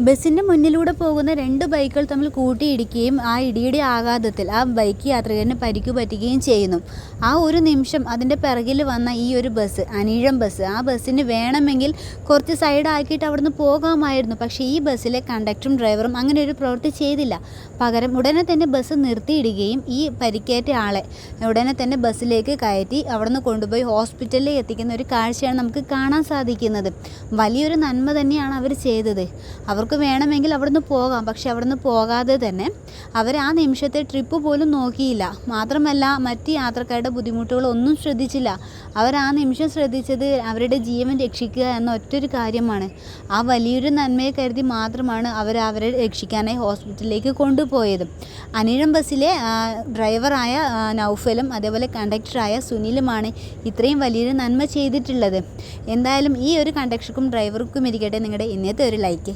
ബസ്സിന്റെ മുന്നിലൂടെ പോകുന്ന രണ്ട് ബൈക്കുകൾ തമ്മിൽ കൂട്ടിയിടിക്കുകയും ആ ഇടിയുടെ ആഘാതത്തിൽ ആ ബൈക്ക് യാത്രികന് പരിക്കു പറ്റുകയും ചെയ്യുന്നു. ആ ഒരു നിമിഷം അതിന്റെ പിറകിൽ വന്ന ഈ ഒരു ബസ് അനീഴം ബസ് ആ ബസ്സിന് വേണമെങ്കിൽ കുറച്ച് സൈഡാക്കിയിട്ട് അവിടുന്ന് പോകാമായിരുന്നു. പക്ഷേ ഈ ബസ്സിലെ കണ്ടക്ടറും ഡ്രൈവറും അങ്ങനെ ഒരു പ്രവൃത്തി ചെയ്തില്ല. പകരം ഉടനെ തന്നെ ബസ് നിർത്തിയിടുകയും ഈ പരിക്കേറ്റ ആളെ ഉടനെ തന്നെ ബസ്സിലേക്ക് കയറ്റി അവിടുന്ന് കൊണ്ടുപോയി ഹോസ്പിറ്റലിൽ എത്തിക്കുന്ന ഒരു കാഴ്ചയാണ് നമുക്ക് കാണാൻ സാധിക്കുന്നത്. വലിയൊരു നന്മ തന്നെയാണ് അവർ ചെയ്തത്. അവർക്ക് വേണമെങ്കിൽ അവിടുന്ന് പോകാം. പക്ഷെ അവിടുന്ന് പോകാതെ തന്നെ അവർ ആ നിമിഷത്തെ ട്രിപ്പ് പോലും നോക്കിയില്ല. മാത്രമല്ല മറ്റ് യാത്രക്കാരുടെ ബുദ്ധിമുട്ടുകളൊന്നും ശ്രദ്ധിച്ചില്ല. അവർ ആ നിമിഷം ശ്രദ്ധിച്ചത് അവരുടെ ജീവൻ രക്ഷിക്കുക എന്ന ഒറ്റൊരു കാര്യമാണ്. ആ വലിയൊരു നന്മയെ കരുതി മാത്രമാണ് അവർ അവരെ രക്ഷിക്കാനായി ഹോസ്പിറ്റലിലേക്ക് കൊണ്ടുപോയത്. അനിഴം ബസ്സിലെ ഡ്രൈവറായ നൗഫലും അതേപോലെ കണ്ടക്ടറായ സുനിലുമാണ് ഇത്രയും വലിയൊരു നന്മ ചെയ്തിട്ടുള്ളത്. എന്തായാലും ഈ ഒരു കണ്ടക്ടർക്കും ഡ്രൈവർക്കും ഇരിക്കട്ടെ. നിങ്ങളുടെ ഇന്നത്തെ ഒരു ലൈക്ക്.